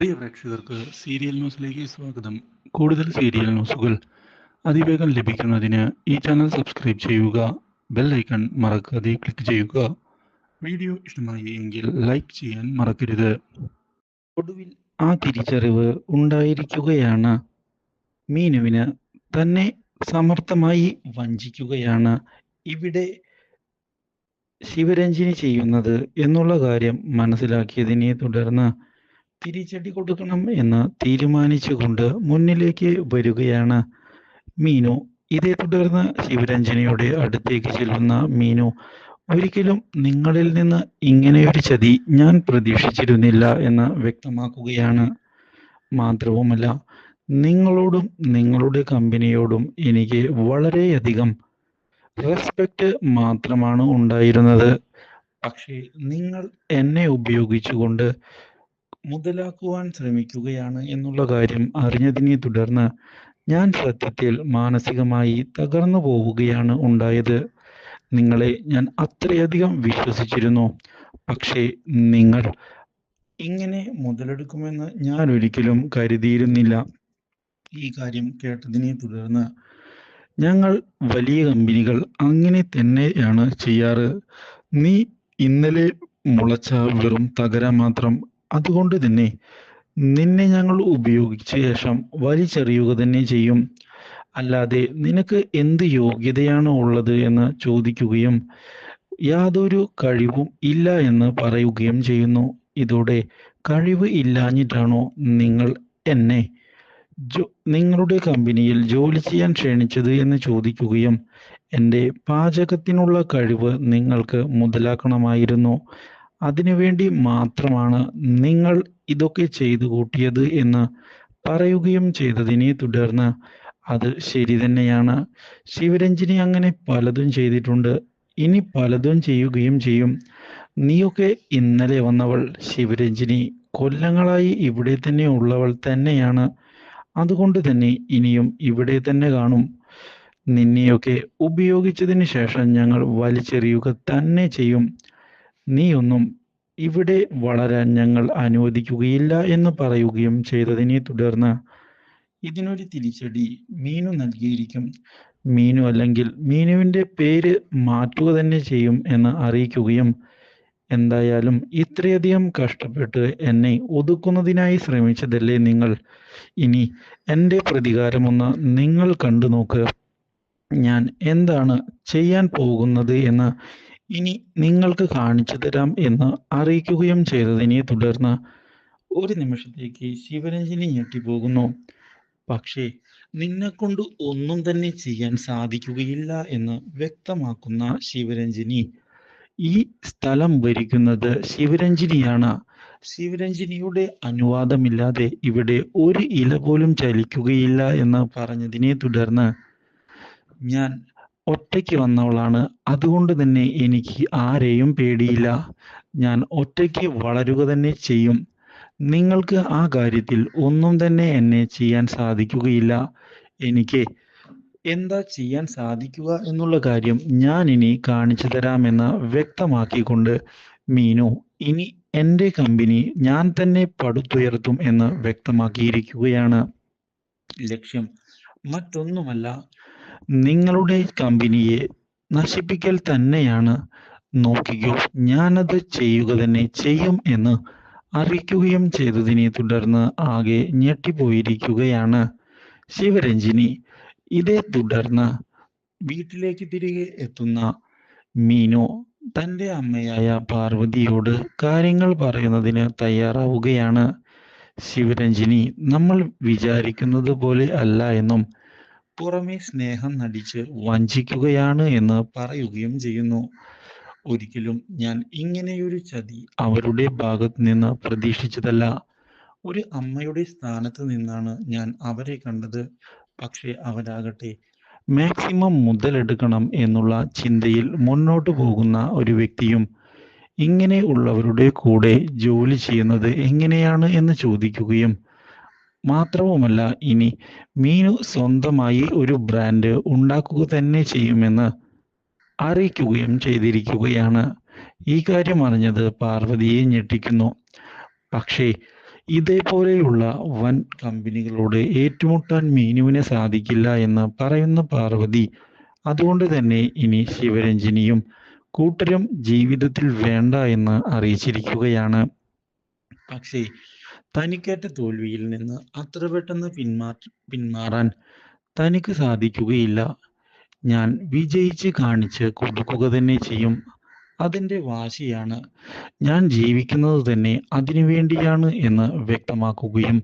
പ്രിയ പ്രേക്ഷകർക്ക് സീരിയൽ ന്യൂസിലേക്ക് സ്വാഗതം. കൂടുതൽ സീരിയൽ ന്യൂസുകൾ അതിവേഗം ലഭിക്കുന്നതിന് ഈ ചാനൽ സബ്സ്ക്രൈബ് ചെയ്യുക ബെൽ ഐക്കൺ മറക്കാതെ ക്ലിക്ക് ചെയ്യുക. വീഡിയോ ഇഷ്ടമായി എങ്കിൽ ലൈക്ക് ചെയ്യാൻ മറക്കരുത്. ഒടുവിൽ ആ തിരിച്ചറിവ് ഉണ്ടായിരിക്കുകയാണ്. മീനുവിന് തന്നെ സമർത്ഥമായി വഞ്ചിക്കുകയാണ്. ഇവിടെ ശിവരഞ്ജിനി ചെയ്യുന്നത് എന്നുള്ള കാര്യം മനസ്സിലാക്കിയതിനെ തുടർന്ന് തിരിച്ചടി കൊടുക്കണം എന്ന് തീരുമാനിച്ചുകൊണ്ട് മുന്നിലേക്ക് വരികയാണ് മീനു. ഇതേ തുടർന്ന് ശിവരഞ്ജനയുടെ അടുത്തേക്ക് ചെല്ലുന്ന മീനു ഒരിക്കലും നിങ്ങളിൽ നിന്ന് ഇങ്ങനെയൊരു ചതി ഞാൻ പ്രതീക്ഷിച്ചിരുന്നില്ല എന്ന് വ്യക്തമാക്കുകയാണ്. മാത്രവുമല്ല നിങ്ങളോടും നിങ്ങളുടെ കമ്പനിയോടും എനിക്ക് വളരെയധികം റെസ്പെക്റ്റ് മാത്രമാണ് ഉണ്ടായിരുന്നത്. പക്ഷേ നിങ്ങൾ എന്നെ ഉപയോഗിച്ചുകൊണ്ട് മുതലാക്കുവാൻ ശ്രമിക്കുകയാണ് എന്നുള്ള കാര്യം അറിഞ്ഞതിനെ തുടർന്ന് ഞാൻ സത്യത്തിൽ മാനസികമായി തകർന്നു പോവുകയാണ് ഉണ്ടായത്. നിങ്ങളെ ഞാൻ അത്രയധികം വിശ്വസിച്ചിരുന്നു. പക്ഷേ നിങ്ങൾ ഇങ്ങനെ മുതലെടുക്കുമെന്ന് ഞാൻ ഒരിക്കലും കരുതിയിരുന്നില്ല. ഈ കാര്യം കേട്ടതിനെ തുടർന്ന് ഞങ്ങൾ വലിയ കമ്പനികൾ അങ്ങനെ തന്നെയാണ് ചെയ്യാറ്. നീ ഇന്നലെ മുളച്ച വെറും തകര മാത്രം അതുകൊണ്ട് തന്നെ നിന്നെ ഞങ്ങൾ ഉപയോഗിച്ച ശേഷം വലിച്ചെറിയുക തന്നെ ചെയ്യും. അല്ലാതെ നിനക്ക് എന്ത് യോഗ്യതയാണ് ഉള്ളത് എന്ന് ചോദിക്കുകയും യാതൊരു കഴിവും ഇല്ല എന്ന് പറയുകയും ചെയ്യുന്നു. ഇതോടെ കഴിവ് ഇല്ലാഞ്ഞിട്ടാണോ നിങ്ങൾ എന്നെ നിങ്ങളുടെ കമ്പനിയിൽ ജോലി ചെയ്യാൻ ക്ഷണിച്ചത് എന്ന് ചോദിക്കുകയും എന്റെ പാചകത്തിനുള്ള കഴിവ് നിങ്ങൾക്ക് മുതലാക്കണമായിരുന്നു. അതിനുവേണ്ടി മാത്രമാണ് നിങ്ങൾ ഇതൊക്കെ ചെയ്തു കൂട്ടിയത് എന്ന് പറയുകയും ചെയ്തതിനെ തുടർന്ന് അത് ശരി തന്നെയാണ്. ശിവരഞ്ജിനി അങ്ങനെ പലതും ചെയ്തിട്ടുണ്ട്. ഇനി പലതും ചെയ്യുകയും ചെയ്യും. നീയൊക്കെ ഇന്നലെ വന്നവൾ ശിവരഞ്ജിനി. കൊല്ലങ്ങളായി ഇവിടെ തന്നെ ഉള്ളവൾ തന്നെയാണ്. അതുകൊണ്ട് തന്നെ ഇനിയും ഇവിടെ തന്നെ കാണും. നിന്നെയൊക്കെ ഉപയോഗിച്ചതിന് ശേഷം ഞങ്ങൾ വലിച്ചെറിയുക തന്നെ ചെയ്യും. നീയൊന്നും ഇവിടെ വളരാൻ ഞങ്ങൾ അനുവദിക്കുകയില്ല എന്ന് പറയുകയും ചെയ്തതിനെ തുടർന്ന് ഇതിനൊരു തിരിച്ചടി മീനു നൽകിയിരിക്കും. മീനു അല്ലെങ്കിൽ മീനുവിന്റെ പേര് മാറ്റുക തന്നെ ചെയ്യും എന്ന് അറിയിക്കുകയും എന്തായാലും ഇത്രയധികം കഷ്ടപ്പെട്ട് എന്നെ ഒതുക്കുന്നതിനായി ശ്രമിച്ചതല്ലേ നിങ്ങൾ? ഇനി എന്റെ പ്രതികാരമൊന്ന് നിങ്ങൾ കണ്ടു നോക്ക് ഞാൻ എന്താണ് ചെയ്യാൻ പോകുന്നത് എന്ന് ഇനി നിങ്ങൾക്ക് കാണിച്ചു തരാം എന്ന് അറിയിക്കുകയും ചെയ്തതിനെ തുടർന്ന് ഒരു നിമിഷത്തേക്ക് ശിവരഞ്ജിനി ഞെട്ടിപ്പോകുന്നു. പക്ഷേ നിന്നെക്കൊണ്ട് ഒന്നും തന്നെ ചെയ്യാൻ സാധിക്കുകയില്ല എന്ന് വ്യക്തമാക്കുന്ന ശിവരഞ്ജിനി ഈ സ്ഥലം ഭരിക്കുന്നത് ശിവരഞ്ജിനിയാണ്. ശിവരഞ്ജിനിയുടെ അനുവാദമില്ലാതെ ഇവിടെ ഒരു ഇല പോലും ചലിക്കുകയില്ല എന്ന് പറഞ്ഞതിനെ തുടർന്ന് ഞാൻ ഒറ്റയ്ക്ക് വന്നവളാണ്. അതുകൊണ്ട് തന്നെ എനിക്ക് ആരെയും പേടിയില്ല. ഞാൻ ഒറ്റയ്ക്ക് വളരുക തന്നെ ചെയ്യും. നിങ്ങൾക്ക് ആ കാര്യത്തിൽ ഒന്നും തന്നെ എന്നെ ചെയ്യാൻ സാധിക്കുകയില്ല. എനിക്ക് എന്താ ചെയ്യാൻ സാധിക്കുക എന്നുള്ള കാര്യം ഞാൻ ഇനി കാണിച്ചു തരാമെന്ന് വ്യക്തമാക്കിക്കൊണ്ട് മീനു ഇനി എന്റെ കമ്പനി ഞാൻ തന്നെ പടുത്തുയർത്തും എന്ന് വ്യക്തമാക്കിയിരിക്കുകയാണ്. ലക്ഷ്യം മറ്റൊന്നുമല്ല. നിങ്ങളുടെ കമ്പനിയെ നശിപ്പിക്കൽ തന്നെയാണ്. നോക്കിക്കോ ഞാനത് ചെയ്യുക തന്നെ ചെയ്യും എന്ന് അറിയിക്കുകയും ചെയ്തതിനെ തുടർന്ന് ആകെ ഞെട്ടിപ്പോയിരിക്കുകയാണ്. ശിവരഞ്ജിനി ഇതേ തുടർന്ന് വീട്ടിലേക്ക് തിരികെ എത്തുന്ന മീനു തന്റെ അമ്മയായ പാർവതിയോട് കാര്യങ്ങൾ പറയുന്നതിന് തയ്യാറാവുകയാണ്. ശിവരഞ്ജിനി നമ്മൾ വിചാരിക്കുന്നത് പോലെ അല്ല എന്നും പുറമെ സ്നേഹം നടിച്ച് വഞ്ചിക്കുകയാണ് എന്ന് പറയുകയും ചെയ്യുന്നു. ഒരിക്കലും ഞാൻ ഇങ്ങനെയൊരു ചതി അവരുടെ ഭാഗത്ത് നിന്ന് പ്രതീക്ഷിച്ചതല്ല. ഒരു അമ്മയുടെ സ്ഥാനത്ത് നിന്നാണ് ഞാൻ അവരെ കണ്ടത്. പക്ഷെ അവരാകട്ടെ മാക്സിമം മുതലെടുക്കണം എന്നുള്ള ചിന്തയിൽ മുന്നോട്ട് പോകുന്ന ഒരു വ്യക്തിയും ഇങ്ങനെ ഉള്ളവരുടെ കൂടെ ജോലി ചെയ്യുന്നത് എങ്ങനെയാണ് എന്ന് ചോദിക്കുകയും മാത്രവുമല്ല ഇനി മീനു സ്വന്തമായി ഒരു ബ്രാൻഡ് ഉണ്ടാക്കുക തന്നെ ചെയ്യുമെന്ന് അറിയിക്കുകയും ചെയ്തിരിക്കുകയാണ്. ഈ കാര്യം അറിഞ്ഞത് പാർവതിയെ ഞെട്ടിക്കുന്നു. പക്ഷേ ഇതേപോലെയുള്ള വൻ കമ്പനികളോട് ഏറ്റുമുട്ടാൻ മീനുവിന് സാധിക്കില്ല എന്ന് പറയുന്ന പാർവതി അതുകൊണ്ട് തന്നെ ഇനി ശിവരഞ്ജിനിയും കൂട്ടരും ജീവിതത്തിൽ വേണ്ട എന്ന് അറിയിച്ചിരിക്കുകയാണ്. പക്ഷേ തനിക്കേറ്റ തോൽവിയിൽ നിന്ന് അത്ര പെട്ടെന്ന് പിന്മാ പിന്മാറാൻ തനിക്ക് സാധിക്കുകയില്ല. ഞാൻ വിജയിച്ച് കാണിച്ച് കൊടുക്കുക തന്നെ ചെയ്യും. അതിന്റെ വാശിയാണ്. ഞാൻ ജീവിക്കുന്നത് തന്നെ അതിനു വേണ്ടിയാണ് എന്ന് വ്യക്തമാക്കുകയും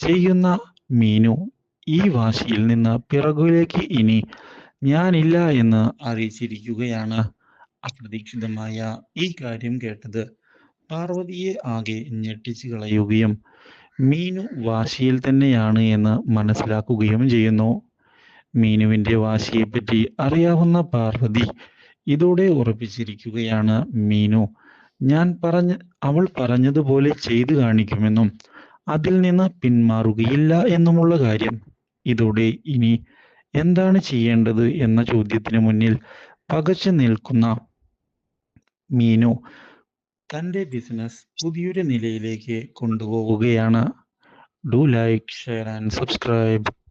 ചെയ്യുന്ന മീനു ഈ വാശിയിൽ നിന്ന് പിറകിലേക്ക് ഇനി ഞാനില്ല എന്ന് അറിയിച്ചിരിക്കുകയാണ് അപ്രതീക്ഷിതമായ ഈ കാര്യം കേട്ടത്. പാർവതിയെ ആകെ ഞെട്ടിച്ചു കളയുകയും മീനു വാശിയിൽ തന്നെയാണ് എന്ന് മനസ്സിലാക്കുകയും ചെയ്യുന്നു. മീനുവിന്റെ വാശിയെപ്പറ്റി അറിയാവുന്ന പാർവതി ഇതോടെ ഉറപ്പിച്ചിരിക്കുകയാണ്. മീനു ഞാൻ പറഞ്ഞ അവൾ പറഞ്ഞതുപോലെ ചെയ്തു കാണിക്കുമെന്നും അതിൽ നിന്ന് പിന്മാറുകയില്ല എന്നുമുള്ള കാര്യം. ഇതോടെ ഇനി എന്താണ് ചെയ്യേണ്ടത് എന്ന ചോദ്യത്തിന് മുന്നിൽ പകച്ചു നിൽക്കുന്ന മീനു തന്റെ ബിസിനസ് പുതിയൊരു നിലയിലേക്ക് കൊണ്ടുപോവുകയാണ്. Do like share and subscribe.